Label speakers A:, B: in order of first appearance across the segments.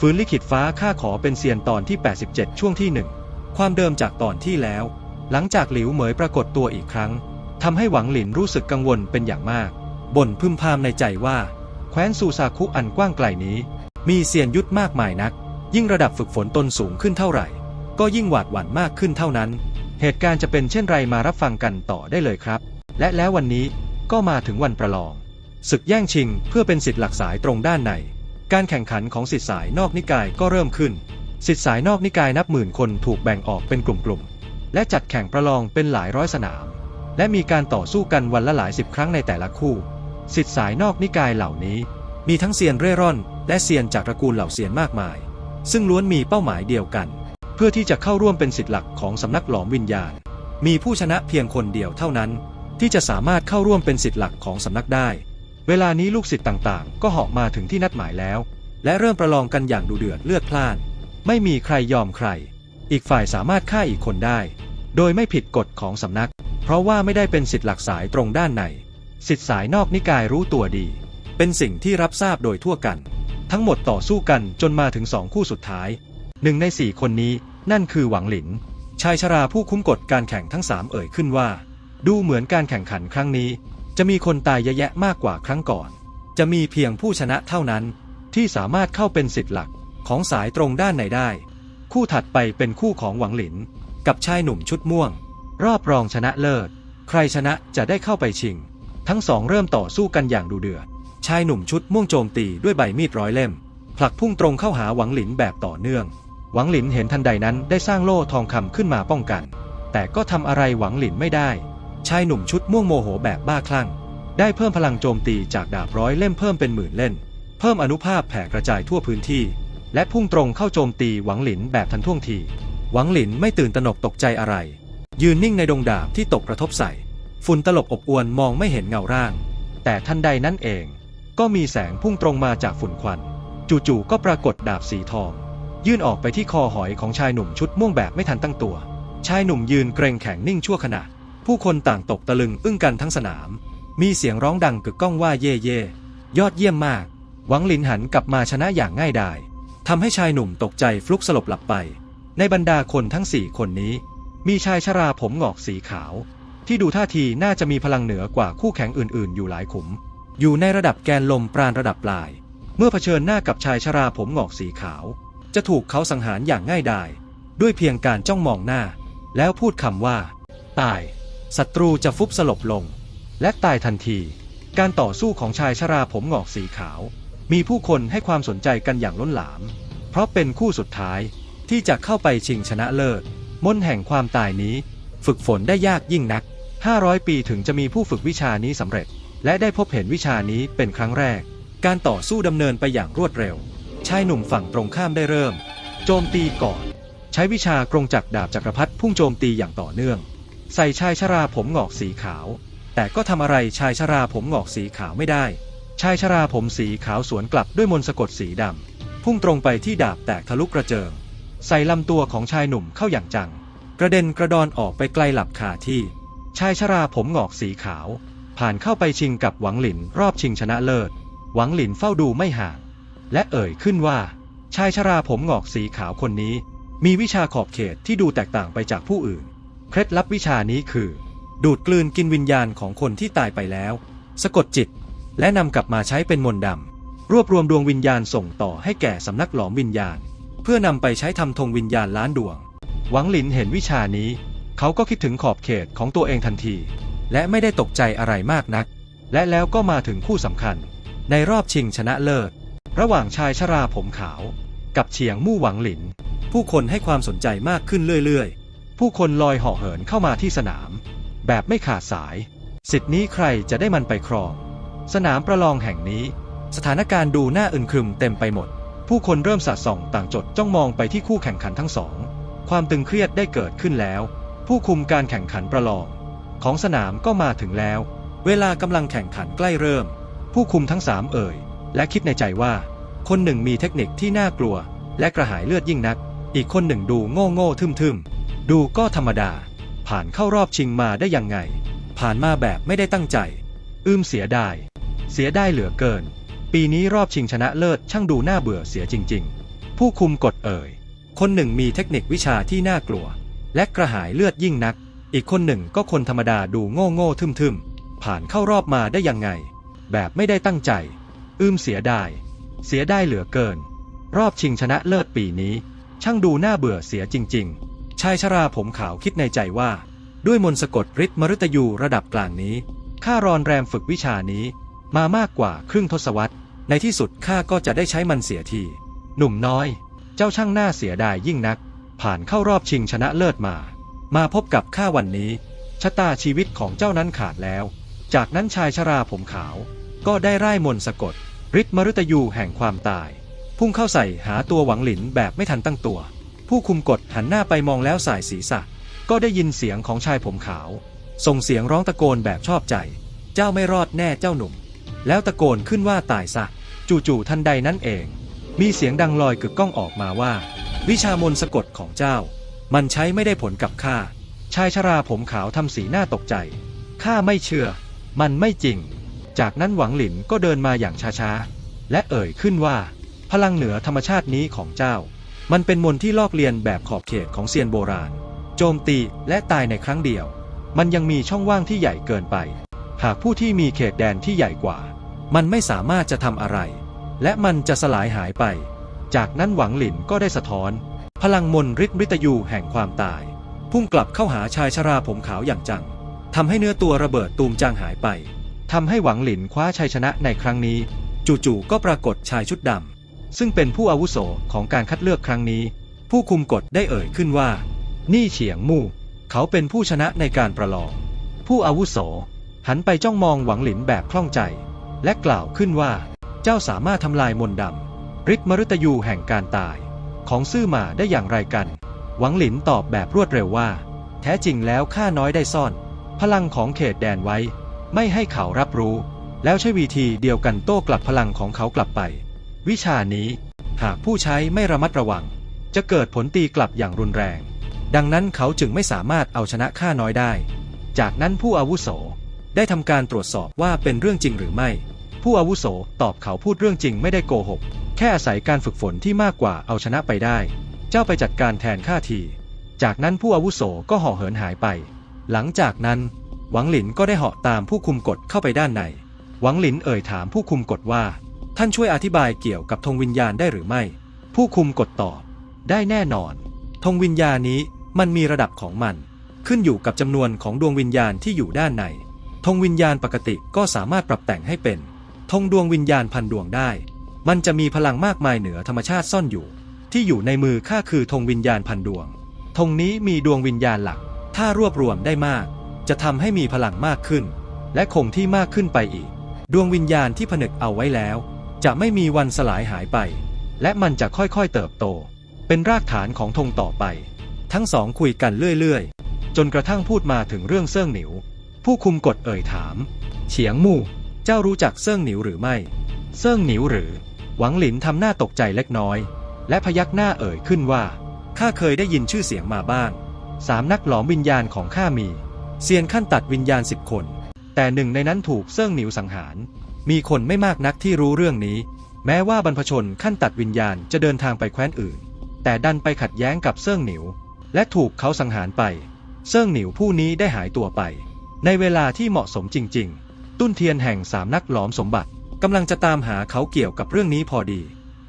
A: ฟื้นลิขิตฟ้าข้าขอเป็นเซียนตอนที่ 87 ช่วงที่หนึ่งความเดิมจากตอนที่แล้ว หลังจากหลิวเหมยปรากฏตัวอีกครั้งทำให้หวังหลินรู้สึกกังวลเป็นอย่างมาก บ่นพึมพำในใจว่า แคว้นซูซาคุอันกว้างไกลนี้ มีเซียนยุทธมากมายนัก ยิ่งระดับฝึกฝนตนสูงขึ้นเท่าไหร่ ก็ยิ่งหวาดหวั่นมากขึ้นเท่านั้น เหตุการณ์จะเป็นเช่นไรมารับฟังกันต่อได้เลยครับ และแล้ววันนี้ก็มาถึงวันประลองศึกแย่งชิงเพื่อเป็นสิทธิ์หลักสายตรงด้านใน การแข่งขันของสิทธิสายนอกนิกายก็เริ่มขึ้น สิทธิสายนอกนิกายนับหมื่นคนถูกแบ่งออกเป็นกลุ่มๆ และจัดแข่งประลองเป็นหลายร้อยสนาม และมีการต่อสู้กันวันละหลายสิบครั้งในแต่ละคู่ สิทธิสายนอกนิกายเหล่านี้ มีทั้งเซียนเร่ร่อน และเซียนจากตระกูลเหล่าเซียนมากมาย ซึ่งล้วนมีเป้าหมายเดียวกัน เพื่อที่จะเข้าร่วมเป็นสิทธิหลักของสำนักหลอมวิญญาณ มีผู้ชนะเพียงคนเดียวเท่านั้น ที่จะสามารถเข้าร่วมเป็นสิทธิหลักของสำนักได้ เวลานี้ลูกศิษย์ต่างๆ ก็เหาะมาถึงที่นัดหมายแล้ว และเริ่มประลองกันอย่างดูเดือดเลือดพล่าน ไม่มีใครยอมใคร อีกฝ่ายสามารถฆ่าอีกคนได้ โดยไม่ผิดกฎของสำนัก เพราะว่าไม่ได้เป็นสิทธิหลักสายตรงด้านในสิทธิสายนอกนิกายรู้ตัวดี เป็นสิ่งที่รับทราบโดยทั่วกัน ทั้งหมดต่อสู้กันจนมาถึงสองคู่สุดท้ายหนึ่งในสี่คนนี้นั่นคือหวังหลิน ชายชราผู้คุ้มกฎการแข่งทั้งสามเอ่ยขึ้นว่า ดูเหมือนการแข่งขันครั้งนี้ จะมีคนตายเยอะแยะมากกว่าครั้งก่อน จะมีเพียงผู้ชนะเท่านั้น ที่สามารถเข้าเป็นสิทธิ์หลักของสายตรงด้านในได้ คู่ถัดไปเป็นคู่ของหวังหลิน กับชายหนุ่มชุดม่วง รอบรองชนะเลิศ ใครชนะจะได้เข้าไปชิง ทั้งสองเริ่มต่อสู้กันอย่างดูเดือด ชายหนุ่มชุดม่วงโจมตีด้วยใบมีดร้อยเล่ม ผลักพุ่งตรงเข้าหาหวังหลินแบบต่อเนื่อง หวังหลินเห็นทันใดนั้นได้สร้างโล่ทองคำขึ้นมาป้องกัน แต่ก็ทำอะไรหวังหลินไม่ได้ ชายหนุ่มชุดม่วงโมโหแบบบ้าคลั่ง ได้เพิ่มพลังโจมตีจากดาบร้อยเล่มเพิ่มเป็นหมื่นเล่มเพิ่มอนุภาพแผ่กระจายทั่วพื้นที่ และพุ่งตรงเข้าโจมตีหวังหลินแบบทันท่วงที หวังหลินไม่ตื่นตระหนกตกใจอะไร ยืนนิ่งในดงดาบที่ตกกระทบใส่ ฝุ่นตลบอบอวนมองไม่เห็นเงาร่าง แต่ทันใดนั้นเอง ก็มีแสงพุ่งตรงมาจากฝุ่นควัน จู่ๆก็ปรากฏดาบสีทอง ยื่นออกไปที่คอหอยของชายหนุ่มชุดม่วงแบบไม่ทันตั้งตัว ชายหนุ่มยืนเกรงแข็งนิ่งชั่วขณะ ผู้คนต่างตกตะลึงอึ้งกันทั้งสนาม มีเสียงร้องดังกึกก้องว่าเย่เย่ยอดเยี่ยมมาก หวังลินหันกลับมาชนะอย่างง่ายดายทำให้ชายหนุ่มตกใจฟลุกสลบหลับไป ในบรรดาคนทั้งสี่คนนี้ มีชายชราผมหงอกสีขาว ที่ดูท่าทีน่าจะมีพลังเหนือกว่าคู่แข่งอื่นๆ อยู่หลายขุม อยู่ในระดับแกนลมปราณระดับปลาย เมื่อเผชิญหน้ากับชายชราผมหงอกสีขาว จะถูกเขาสังหารอย่างง่ายดายด้วยเพียงการจ้องมองหน้า แล้วพูดคำว่า ตาย ศัตรูจะฟุบสลบลง และตายทันที การต่อสู้ของชายชราผมหงอกสีขาว มีผู้คนให้ความสนใจกันอย่างล้นหลาม เพราะเป็นคู่สุดท้ายที่จะเข้าไปชิงชนะเลิศมนต์แห่งความตายนี้ ฝึกฝนได้ยากยิ่งนัก 500 ปีถึงจะมีผู้ฝึกวิชานี้สำเร็จ และได้พบเห็นวิชานี้เป็นครั้งแรก การต่อสู้ดำเนินไปอย่างรวดเร็ว ชายหนุ่มฝั่งตรงข้ามได้เริ่ม โจมตีก่อน ใช้วิชากรงจักรดาบจักรพรรดิพุ่งโจมตีอย่างต่อเนื่อง ใส่ชายชราผมหงอกสีขาว แต่ก็ทำอะไรชายชราผมหงอกสีขาวไม่ได้ ชายชราผมสีขาวสวนกลับด้วยมนต์สะกดสีดำพุ่งตรงไปที่ดาบแตกทะลุกระเจิง ใส่ลำตัวของชายหนุ่มเข้าอย่างจัง กระเด็นกระดอนออกไปไกลหลับคาที่ ชายชราผมหงอกสีขาว ผ่านเข้าไปชิงกับหวังหลินรอบชิงชนะเลิศ หวังหลินเฝ้าดูไม่ห่าง และเอ่ยขึ้นว่า ชายชราผมหงอกสีขาวคนนี้ มีวิชาขอบเขตที่ดูแตกต่างไปจากผู้อื่น ล็ดลับวิชานี้คือ ดูดกลืนกินวิญญาณของคนที่ตายไปแล้ว สะกดจิต และนำกลับมาใช้เป็นมนต์ดำรวบรวมดวงวิญญาณส่งต่อให้แก่สำนักหลอมวิญญาณ เพื่อนำไปใช้ทำธงวิญญาณล้านดวง หวังหลินเห็นวิชานี้ เขาก็คิดถึงขอบเขตของตัวเองทันที และไม่ได้ตกใจอะไรมากนัก และแล้วก็มาถึงคู่สำคัญ ในรอบชิงชนะเลิศ ระหว่างชายชราผมขาว กับเฉียงมู่หวังหลิน ผู้คนให้ความสนใจมากขึ้นเรื่อยๆ ผู้คนลอยเหาะเหินเข้ามาที่สนาม แบบไม่ขาดสาย สิทธินี้ใครจะได้มันไปครอง สนามประลองแห่งนี้ สถานการณ์ดูน่าอึนครึมเต็มไปหมด ผู้คนเริ่มสะส่องต่างจดจ้องมองไปที่คู่แข่งขันทั้งสอง ความตึงเครียดได้เกิดขึ้นแล้ว ผู้คุมการแข่งขันประลอง ของสนามก็มาถึงแล้ว เวลากำลังแข่งขันใกล้เริ่ม ผู้คุมทั้งสามเอ่ย และคิดในใจว่า คนหนึ่งมีเทคนิคที่น่ากลัว และกระหายเลือดยิ่งนัก อีกคนหนึ่งดูโง่โง่ทึมทึมๆ ดูก็ธรรมดา ผ่านเข้ารอบชิงมาได้ยังไง ผ่านมาแบบไม่ได้ตั้งใจ อืมเสียดาย เสียได้เหลือเกิน ปีนี้รอบชิงชนะเลิศช่างดูน่าเบื่อเสียจริง ๆ ผู้คุมกฎเอ่ย คนหนึ่งมีเทคนิควิชาที่น่ากลัว และกระหายเลือดยิ่งนัก อีกคนหนึ่งก็คนธรรมดาดูโง่โง่ทึมทึมๆผ่านเข้ารอบมาได้ยังไง แบบไม่ได้ตั้งใจ อืมเสียดาย เสียได้เหลือเกิน รอบชิงชนะเลิศปีนี้ ช่างดูน่าเบื่อเสียจริง ๆ ชายชราผมขาวคิดในใจว่า ด้วยมนสะกดฤทธิ์มฤตยูระดับกลางนี้ข้ารอนแรมฝึกวิชานี้ มามากกว่าครึ่งทศวรรษ ในที่สุดข้าก็จะได้ใช้มันเสียที หนุ่มน้อย เจ้าช่างหน้าเสียดายยิ่งนัก ผ่านเข้ารอบชิงชนะเลิศมา มาพบกับข้าวันนี้ ชะตาชีวิตของเจ้านั้นขาดแล้ว จากนั้นชายชราผมขาว ก็ได้ไร่มนสะกดฤทธิ์มฤตยูแห่งความตาย พุ่งเข้าใส่หาตัวหวังหลินแบบไม่ทันตั้งตัว ผู้คุมกฎหันหน้าไปมองแล้วสายศีรษะ ก็ได้ยินเสียงของชายผมขาว ส่งเสียงร้องตะโกนแบบชอบใจ เจ้าไม่รอดแน่เจ้าหนุ่ม แล้วตะโกนขึ้นว่าตายซะ จู่ๆทันใดนั้นเอง มีเสียงดังลอยกึกก้องออกมาว่า วิชามนสะกดของเจ้า มันใช้ไม่ได้ผลกับข้าชายชราผมขาวทำสีหน้าตกใจข้าไม่เชื่อ มันไม่จริง จากนั้นหวังหลินก็เดินมาอย่างช้าๆและเอ่ยขึ้นว่า พลังเหนือธรรมชาตินี้ของเจ้า มันเป็นมนที่ลอกเลียนแบบขอบเขตของเซียนโบราณ โจมตีและตายในครั้งเดียว มันยังมีช่องว่างที่ใหญ่เกินไป หากผู้ที่มีเขตแดนที่ใหญ่กว่า มันไม่สามารถจะทำอะไร และมันจะสลายหายไป จากนั้นหวังหลินก็ได้สะท้อน พลังมนต์ฤทธิ์มฤตยูแห่งความตาย พุ่งกลับเข้าหาชายชราผมขาวอย่างจังทำให้เนื้อตัวระเบิดตูมจางหายไปทำให้หวังหลินคว้าชัยชนะในครั้งนี้ จู่ๆก็ปรากฏชายชุดดำ ซึ่งเป็นผู้อาวุโสของการคัดเลือกครั้งนี้ ผู้คุมกฎได้เอ่ยขึ้นว่า นี่เฉียงมู่ เขาเป็นผู้ชนะในการประลอง ผู้อาวุโส หันไปจ้องมองหวังหลินแบบคล่องใจ และกล่าวขึ้นว่า เจ้าสามารถทำลายมนต์ดำฤทธิ์มฤตยูแห่งการตาย ของซื่อหมาได้อย่างไรกัน หวังหลินตอบแบบรวดเร็วว่า แท้จริงแล้วข้าน้อยได้ซ่อน พลังของเขตแดนไว้ ไม่ให้เขารับรู้ แล้วใช้วิธีเดียวกันโต้กลับพลังของเขากลับไป วิชานี้หากผู้ใช้ไม่ระมัดระวัง จะเกิดผลตีกลับอย่างรุนแรง ดังนั้นเขาจึงไม่สามารถเอาชนะข้าน้อยได้ จากนั้นผู้อาวุโสได้ทำการตรวจสอบว่าเป็นเรื่องจริงหรือไม่ ผู้อาวุโสตอบเขาพูดเรื่องจริงไม่ได้โกหก แค่อาศัยการฝึกฝนที่มากกว่าเอาชนะไปได้ เจ้าไปจัดการแทนข้าที จากนั้นผู้อาวุโสก็ห่อเหินหายไป หลังจากนั้น หวังหลินก็ได้เหาะตามผู้คุมกฎเข้าไปด้านใน หวังหลินเอ่ยถามผู้คุมกฎว่า ท่านช่วยอธิบายเกี่ยวกับธงวิญญาณได้หรือไม่ ผู้คุมกฎตอบ ได้แน่นอน ธงวิญญาณนี้มันมีระดับของมัน ขึ้นอยู่กับจำนวนของดวงวิญญาณที่อยู่ด้านใน ธงวิญญาณปกติก็สามารถปรับแต่งให้เป็น ธงดวงวิญญาณพันดวงได้ มันจะมีพลังมากมายเหนือธรรมชาติซ่อนอยู่ ที่อยู่ในมือข้าคือธงวิญญาณพันดวง ธงนี้มีดวงวิญญาณหลัก ถ้ารวบรวมได้มาก จะทำให้มีพลังมากขึ้น และคงที่มากขึ้นไปอีก ดวงวิญญาณที่ผนึกเอาไว้แล้ว จะไม่มีวันสลายหายไป และมันจะค่อยๆเติบโต เป็นรากฐานของธงต่อไป ทั้งสองคุยกันเรื่อยๆ จนกระทั่งพูดมาถึงเรื่องเซิ่งหนิว ผู้คุมกฎเอ่ยถาม เฉียงมู่เจ้ารู้จักเซิ่งหนิวหรือไม่เซิ่งหนิวหรือ หวังหลินทำหน้าตกใจเล็กน้อย และพยักหน้าเอ่ยขึ้นว่าข้าเคยได้ยินชื่อเสียงมาบ้างสามนักหลอมวิญญาณของข้ามีเซียนขั้นตัดวิญญาณสิบคน แต่หนึ่งในนั้นถูกเซิ่งหนิวสังหาร มีคนไม่มากนักที่รู้เรื่องนี้ แม้ว่าบรรพชนขั้นตัดวิญญาณจะเดินทางไปแคว้นอื่น แต่ดันไปขัดแย้งกับเซิ่งหนิว และถูกเขาสังหารไปเซิ่งหนิวผู้นี้ได้หายตัวไป ในเวลาที่เหมาะสมจริง ๆ ตุ้นเทียนแห่งสามนักหลอมสมบัติกำลังจะตามหาเขาเกี่ยวกับเรื่องนี้พอดี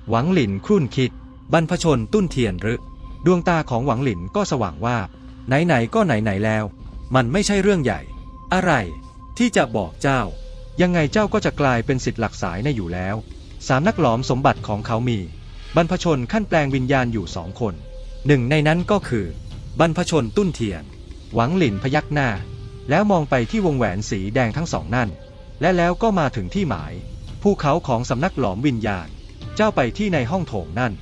A: หวังหลินครุ่นคิด บรรพชนตุ้นเทียนหรือดวงตาของหวังหลินก็สว่างว่าไหนๆก็ไหนๆแล้ว มันไม่ใช่เรื่องใหญ่ อะไรที่จะบอกเจ้า ยังไงเจ้าก็จะกลายเป็นสิทธิ์หลักสายในอยู่แล้ว สามนักหลอมสมบัติของเขามี บรรพชนขั้นแปลงวิญญาณอยู่สองคน หนึ่งในนั้นก็คือ บรรพชนตุ้นเทียน หวังหลินพยักหน้า แล้วมองไปที่วงแหวนสีแดงทั้งสองนั่น และแล้วก็มาถึงที่หมาย ภูเขาของสำนักหลอมวิญญาณ เจ้าไปที่ในห้องโถงนั่น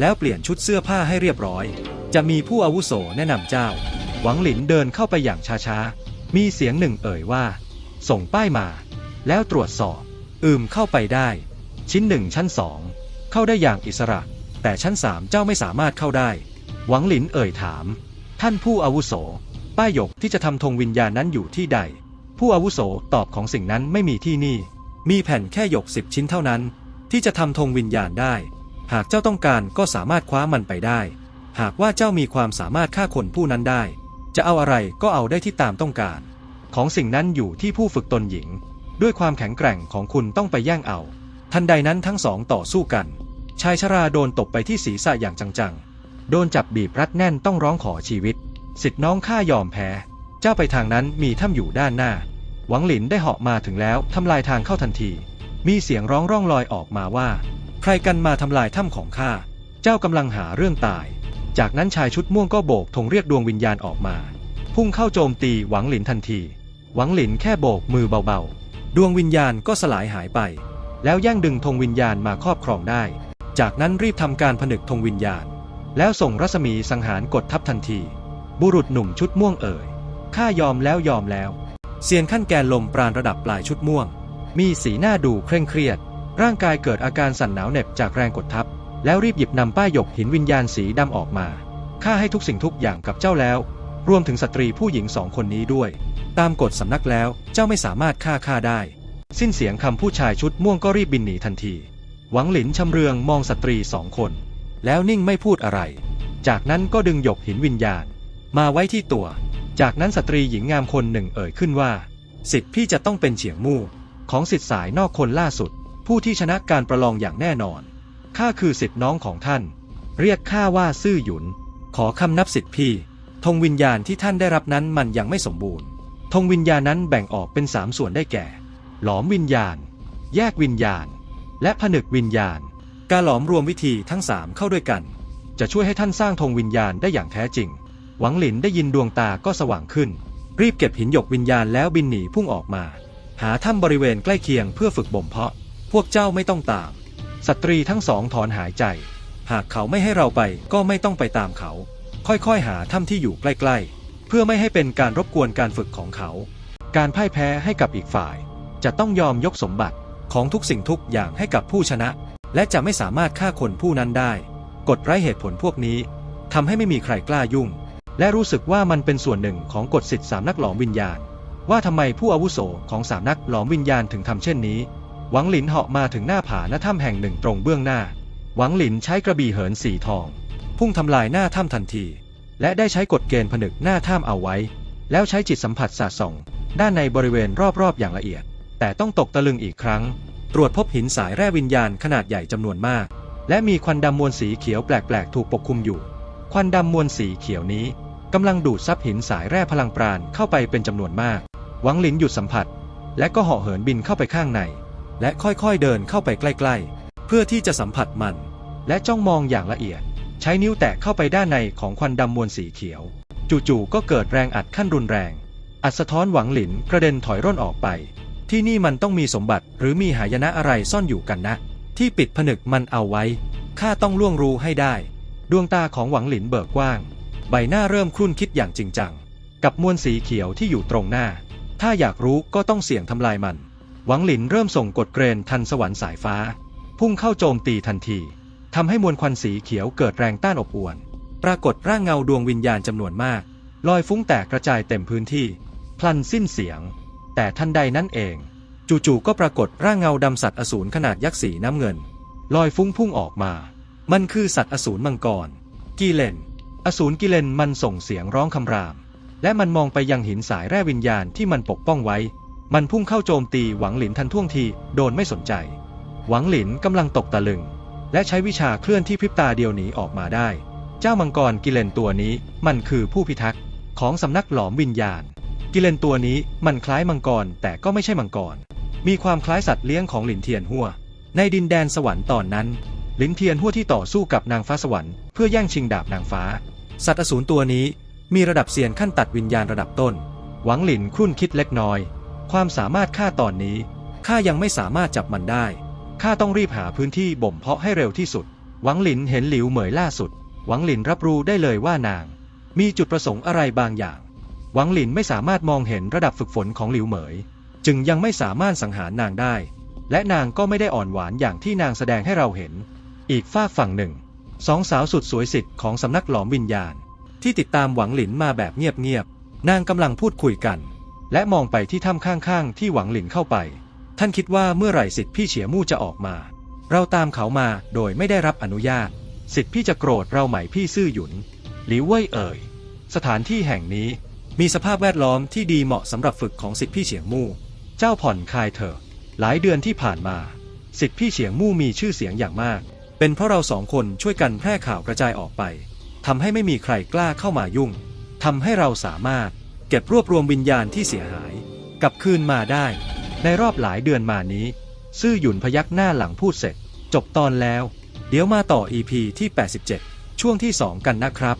A: แล้วเปลี่ยนชุดเสื้อผ้าให้เรียบร้อย จะมีผู้อาวุโสแนะนำเจ้า หวังหลินเดินเข้าไปอย่างช้าๆ มีเสียงหนึ่งเอ่ยว่า ส่งป้ายมา แล้วตรวจสอบ อืมเข้าไปได้ ชิ้นหนึ่งชั้นสองเข้าได้อย่างอิสระ แต่ชั้นสามเจ้าไม่สามารถเข้าได้ หวังหลินเอ่ยถาม ท่านผู้อาวุโส ป้ายหยกที่จะทำธงวิญญาณนั้นอยู่ที่ใด ผู้อาวุโสตอบของสิ่งนั้นไม่มีที่นี่ มีแผ่นแค่หยกสิบชิ้นเท่านั้น ที่จะทำธงวิญญาณได้ หากเจ้าต้องการก็สามารถคว้ามันไปได้ หากว่าเจ้ามีความสามารถฆ่าคนผู้นั้นได้ จะเอาอะไรก็เอาได้ที่ตามต้องการ ของสิ่งนั้นอยู่ที่ผู้ฝึกตนหญิง ด้วยความแข็งแกร่งของคุณต้องไปแย่งเอา ทันใดนั้นทั้งสองต่อสู้กัน ชายชราโดนตบไปที่ศีรษะอย่างจังๆ โดนจับบีบรัดแน่นต้องร้องขอชีวิต สิทธิ์น้องข้ายอมแพ้ เจ้าไปทางนั้นมีถ้ำอยู่ด้านหน้า หวังหลินได้เหาะมาถึงแล้วทำลายทางเข้าทันที มีเสียงร้องร่องลอยออกมาว่า ใครกันมาทำลายถ้ำของข้า เจ้ากำลังหาเรื่องตาย จากนั้นชายชุดม่วงก็โบกธงเรียกดวงวิญญาณออกมา พุ่งเข้าโจมตีหวังหลินทันที หวังหลินแค่โบกมือเบาๆ ดวงวิญญาณก็สลายหายไป แล้วแย่งดึงธงวิญญาณมาครอบครองได้ จากนั้นรีบทำการผนึกธงวิญญาณ แล้วส่งรัศมีสังหารกดทับทันที บุรุษหนุ่มชุดม่วงเอ่ยข้ายอมแล้วยอมแล้วเซียนขั้นแกนลมปราณระดับปลายชุดม่วง มีสีหน้าดูเคร่งเครียด ร่างกายเกิดอาการสั่นหนาวเหน็บจากแรงกดทับ แล้วรีบหยิบนำป้ายหยกหินวิญญาณสีดำออกมาข้าให้ทุกสิ่งทุกอย่างกับเจ้าแล้ว รวมถึงสตรีผู้หญิงสองคนนี้ด้วย ตามกฎสำนักแล้ว เจ้าไม่สามารถฆ่าข้าได้ สิ้นเสียงคำผู้ชายชุดม่วงก็รีบบินหนีทันที หวังหลินชำเรืองมองสตรีสองคน แล้วนิ่งไม่พูดอะไร จากนั้นก็ดึงหยกหินวิญญาณ มาไว้ที่ตัว จากนั้นสตรีหญิงงามคนหนึ่งเอ่ยขึ้นว่า สิทธิ์พี่จะต้องเป็นเฉียงมู่ ของสิทธิ์สายนอกคนล่าสุด ผู้ที่ชนะการประลองอย่างแน่นอนข้าคือสิทธิ์น้องของท่าน เรียกข้าว่าซื่อหยุน ขอคำนับสิทธิ์พี่ธงวิญญาณที่ท่านได้รับนั้นมันยังไม่สมบูรณ์ ธงวิญญาณนั้นแบ่งออกเป็นสามส่วนได้แก่ หลอมวิญญาณ แยกวิญญาณ และผนึกวิญญาณ การหลอมรวมวิธีทั้งสามเข้าด้วยกัน จะช่วยให้ท่านสร้างธงวิญญาณได้อย่างแท้จริง หวังหลินได้ยินดวงตาก็สว่างขึ้น รีบเก็บหินหยกวิญญาณแล้วบินหนีพุ่งออกมา หาถ้ำบริเวณใกล้เคียงเพื่อฝึกบ่มเพาะ พวกเจ้าไม่ต้องตาม สตรีทั้งสองถอนหายใจ หากเขาไม่ให้เราไปก็ไม่ต้องไปตามเขา ค่อยๆหาถ้ำที่อยู่ใกล้ ๆ พื่อไม่ให้เป็นการรบกวนการฝึกของเขา การพ่ายแพ้ให้กับอีกฝ่าย จะต้องยอมยกสมบัติของทุกสิ่งทุกอย่างให้กับผู้ชนะ และจะไม่สามารถฆ่าคนผู้นั้นได้ กฎไร้เหตุผลพวกนี้ทำให้ไม่มีใครกล้ายุ่ง และรู้สึกว่ามันเป็นส่วนหนึ่งของกฎสิทธิสามนักหลอมวิญญาณ ว่าทำไมผู้อาวุโสของสามนักหลอมวิญญาณถึงทำเช่นนี้ หวังหลินเหาะมาถึงหน้าผาหน้าถ้ำแห่งหนึ่งตรงเบื้องหน้า หวังหลินใช้กระบี่เหินสีทอง พุ่งทำลายหน้าถ้ำทันที และได้ใช้กฎเกณฑ์ผนึกหน้าถ้ำเอาไว้ แล้วใช้จิตสัมผัสสาส่อง ด้านในบริเวณรอบๆ อย่างละเอียด แต่ต้องตกตะลึงอีกครั้ง ตรวจพบหินสายแร่วิญญาณขนาดใหญ่จำนวนมาก และมีควันดำมวลสีเขียวแปลกๆ ถูกปกคลุมอยู่ ควันดำมวลสีเขียวนี้กำลังดูดซับหินสายแร่พลังปราณเข้าไปเป็นจำนวนมาก หวังลินหยุดสัมผัส และก็เหาะเหินบินเข้าไปข้างใน และค่อยๆเดินเข้าไปใกล้ ๆ เพื่อที่จะสัมผัสมัน และจ้องมองอย่างละเอียด ใช้นิ้วแตะเข้าไปด้านในของควันดำมวลสีเขียว จู่ๆก็เกิดแรงอัดขั้นรุนแรง อัดสะท้อนหวังหลินกระเด็นถอยร่นออกไป ที่นี่มันต้องมีสมบัติหรือมีหายนะอะไรซ่อนอยู่กันนะ ที่ปิดผนึกมันเอาไว้ข้าต้องล่วงรู้ให้ได้ ดวงตาของหวังหลินเบิกกว้าง ใบหน้าเริ่มครุ่นคิดอย่างจริงจัง กับมวลสีเขียวที่อยู่ตรงหน้า ถ้าอยากรู้ก็ต้องเสี่ยงทำลายมัน หวังหลินเริ่มส่งกดเกรนทันสวรรค์สายฟ้า พุ่งเข้าโจมตีทันที ทำให้มวลควันสีเขียวเกิดแรงต้านอบอวน ปรากฏร่างเงาดวงวิญญาณจำนวนมาก ลอยฟุ้งแตกกระจายเต็มพื้นที่ พลันสิ้นเสียง แต่ทันใดนั้นเอง จู่ๆก็ปรากฏร่างเงาดำสัตว์อสูรขนาดยักษ์สีน้ำเงิน ลอยฟุ้งพุ่งออกมา มันคือสัตว์อสูรมังกรกีเลน อสูรกิเลนมันส่งเสียงร้องคำราม และมันมองไปยังหินสายแร่วิญญาณที่มันปกป้องไว้ มันพุ่งเข้าโจมตีหวังหลินทันท่วงทีโดนไม่สนใจ หวังหลินกำลังตกตะลึง และใช้วิชาเคลื่อนที่พริบตาเดียวหนีออกมาได้ เจ้ามังกรกิเลนตัวนี้มันคือผู้พิทักษ์ของสำนักหลอมวิญญาณ กิเลนตัวนี้มันคล้ายมังกรแต่ก็ไม่ใช่มังกร มีความคล้ายสัตว์เลี้ยงของหลินเทียนหัว ในดินแดนสวรรค์ตอนนั้น หลินเทียนหัวที่ต่อสู้กับนางฟ้าสวรรค์เพื่อแย่งชิงดาบนางฟ้า สัตว์อสูรตัวนี้มีระดับเซียนขั้นตัดวิญญาณระดับต้น หวังหลินคุ่นคิดเล็กน้อย ความสามารถข้าตอนนี้ข้ายังไม่สามารถจับมันได้ ข้าต้องรีบหาพื้นที่บ่มเพาะให้เร็วที่สุด หวังหลินเห็นหลิวเหมยล่าสุด หวังหลินรับรู้ได้เลยว่านาง มีจุดประสงค์อะไรบางอย่าง หวังหลินไม่สามารถมองเห็นระดับฝึกฝนของหลิวเหมย จึงยังไม่สามารถสังหารนางได้ และนางก็ไม่ได้อ่อนหวานอย่างที่นางแสดงให้เราเห็น อีกฝากฝั่งหนึ่ง สองสาวสุดสวยสิทธิ์ของสำนักหลอมวิญญาณ ที่ติดตามหวังหลินมาแบบเงียบๆนางกำลังพูดคุยกัน และมองไปที่ถ้ำข้างๆ ที่หวังหลินเข้าไป ท่านคิดว่าเมื่อไหร่สิทธิพี่เฉียมู่จะออกมา เราตามเขามาโดยไม่ได้รับอนุญาต สิทธิพี่จะโกรธเราไหมพี่ซื่อหยุน หลิวเว่ยเอ่ย สถานที่แห่งนี้มีสภาพแวดล้อมที่ดีเหมาะสำหรับฝึกของสิทธิพี่เฉียงมู่ เจ้าผ่อนคลายเถอะ หลายเดือนที่ผ่านมา สิทธิพี่เฉียงมู่มีชื่อเสียงอย่างมาก เป็นเพราะเราสองคนช่วยกันแพร่ข่าวกระจายออกไปทำให้ไม่มีใครกล้าเข้ามายุ่งทำให้เราสามารถเก็บรวบรวมวิญญาณที่เสียหาย กลับคืนมาได้ ในรอบหลายเดือนมานี้ ซื่อหยุนพยักหน้าหลังพูดเสร็จ จบตอนแล้ว เดี๋ยวมาต่อ EP ที่ 87 ช่วงที่ 2 กันนะครับ